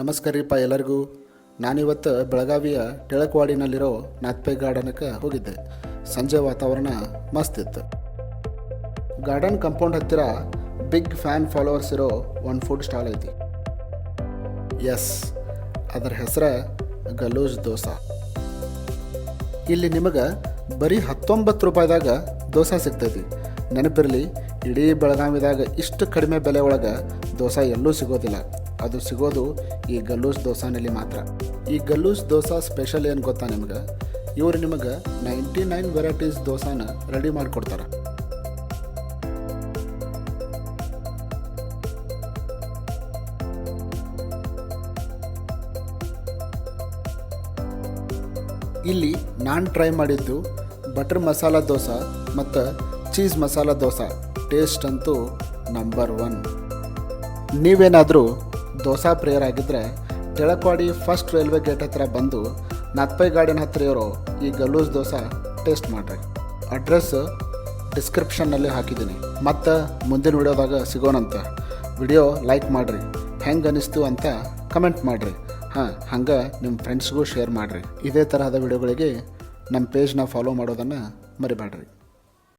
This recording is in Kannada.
ನಮಸ್ಕಾರ ರೀಪ ಎಲ್ಲರಿಗೂ. ನಾನಿವತ್ತು ಬೆಳಗಾವಿಯ ಟಿಳಕ್ವಾಡಿನಲ್ಲಿರೋ ನಾತ್ಪೆ ಗಾರ್ಡನ್ಗೆ ಹೋಗಿದ್ದೆ. ಸಂಜೆ ವಾತಾವರಣ ಮಸ್ತ್ ಇತ್ತು. ಗಾರ್ಡನ್ ಕಂಪೌಂಡ್ ಹತ್ತಿರ ಬಿಗ್ ಫ್ಯಾನ್ ಫಾಲೋವರ್ಸ್ ಇರೋ ಒಂದು ಫುಡ್ ಸ್ಟಾಲ್ ಐತಿ. ಎಸ್, ಅದರ ಹೆಸರು ಗಲೂಜ್ ದೋಸೆ. ಇಲ್ಲಿ ನಿಮಗೆ ಬರೀ ಹತ್ತೊಂಬತ್ತು ರೂಪಾಯಿದಾಗ ದೋಸೆ ಸಿಗ್ತೈತಿ. ನೆನಪಿರಲಿ, ಇಡೀ ಬೆಳಗಾವಿದಾಗ ಇಷ್ಟು ಕಡಿಮೆ ಬೆಲೆ ಒಳಗೆ ದೋಸೆ ಎಲ್ಲೂ ಸಿಗೋದಿಲ್ಲ. ಅದು ಸಿಗೋದು ಈ ಗಲ್ಲೂಸ್ ದೋಸಾನಲ್ಲಿ ಮಾತ್ರ. ಈ ಗಲ್ಲೂಸ್ ದೋಸಾ ಸ್ಪೆಷಲ್ ಏನು ಗೊತ್ತಾ ನಿಮ್ಗೆ? ಇವರು ನಿಮಗೆ ನೈಂಟಿ ನೈನ್ ವೆರೈಟೀಸ್ ದೋಸಾನ ರೆಡಿ ಮಾಡಿಕೊಡ್ತಾರೆ. ಇಲ್ಲಿ ನಾನು ಟ್ರೈ ಮಾಡಿದ್ದು ಬಟರ್ ಮಸಾಲ ದೋಸೆ ಮತ್ತು ಚೀಸ್ ಮಸಾಲ ದೋಸೆ. ಟೇಸ್ಟ್ ಅಂತೂ ನಂಬರ್ ಒನ್ ನೀವೇನಾದರೂ ದೋಸಾ ಪ್ರೇಯರ್ ಆಗಿದ್ದರೆ ತೆಳಕ್ವಾಡಿ ಫಸ್ಟ್ ರೈಲ್ವೆ ಗೇಟ್ ಹತ್ತಿರ ಬಂದು ನಾತ್ಪೈ ಗಾರ್ಡನ್ ಹತ್ತಿರ ಇರೋ ಈ ಗಲ್ಲೂಸ್ ದೋಸೆ ಟೇಸ್ಟ್ ಮಾಡಿರಿ. ಅಡ್ರೆಸ್ ಡಿಸ್ಕ್ರಿಪ್ಷನ್ನಲ್ಲಿ ಹಾಕಿದ್ದೀನಿ. ಮತ್ತು ಮುಂದಿನ ವಿಡಿಯೋದಾಗ ಸಿಗೋಣಂತ ವಿಡಿಯೋ ಲೈಕ್ ಮಾಡಿರಿ. ಹೆಂಗೆ ಅನಿಸ್ತು ಅಂತ ಕಮೆಂಟ್ ಮಾಡಿರಿ. ಹಾಂ, ಹಂಗೆ ನಿಮ್ಮ ಫ್ರೆಂಡ್ಸ್ಗೂ ಶೇರ್ ಮಾಡಿರಿ. ಇದೇ ತರಹದ ವಿಡಿಯೋಗಳಿಗೆ ನಮ್ಮ ಪೇಜ್ನ ಫಾಲೋ ಮಾಡೋದನ್ನು ಮರಿಬೇಡ್ರಿ